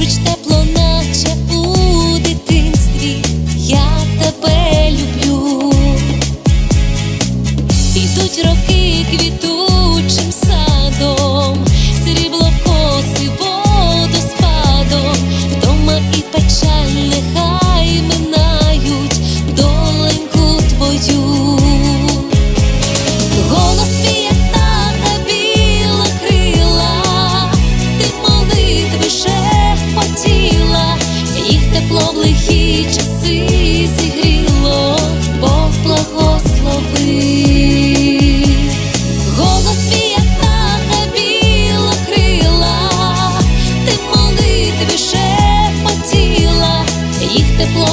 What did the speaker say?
Поруч тепло, наче у дитинстві, я тебе люблю, ідуть роки квіту. тепло в лихі часи зігріло, Бог благослови. Голос твій, як птаха біло крила, ти молитви шепотіла, їх тепло.